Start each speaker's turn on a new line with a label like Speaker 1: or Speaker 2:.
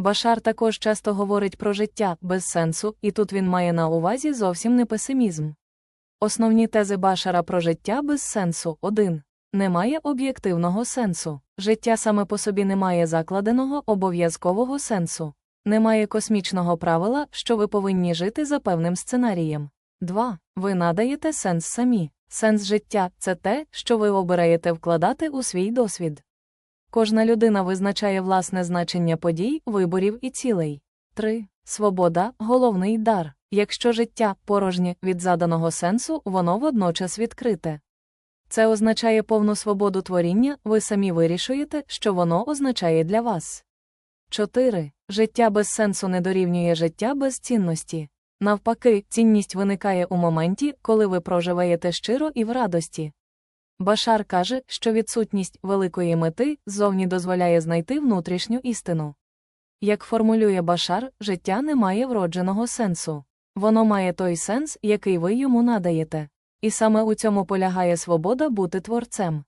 Speaker 1: Башар також часто говорить про життя без сенсу, і тут він має на увазі зовсім не песимізм. Основні тези Башара про життя без сенсу 1. Немає об'єктивного сенсу. Життя саме по собі не має закладеного обов'язкового сенсу. Немає космічного правила, що ви повинні жити за певним сценарієм. 2. Ви надаєте сенс самі. Сенс життя це те, що ви обираєте вкладати у свій досвід. Кожна людина визначає власне значення подій, виборів і цілей. 3. Свобода головний дар. Якщо життя порожнє від заданого сенсу, воно водночас відкрите. Це означає повну свободу творіння, ви самі вирішуєте, що воно означає для вас. 4. Життя без сенсу не дорівнює життя без цінності. Навпаки, цінність виникає у моменті, коли ви проживаєте щиро і в радості. Башар каже, що відсутність великої мети ззовні дозволяє знайти внутрішню істину. Як формулює Башар, життя не має вродженого сенсу. Воно має той сенс, який ви йому надаєте. І саме у цьому полягає свобода бути творцем.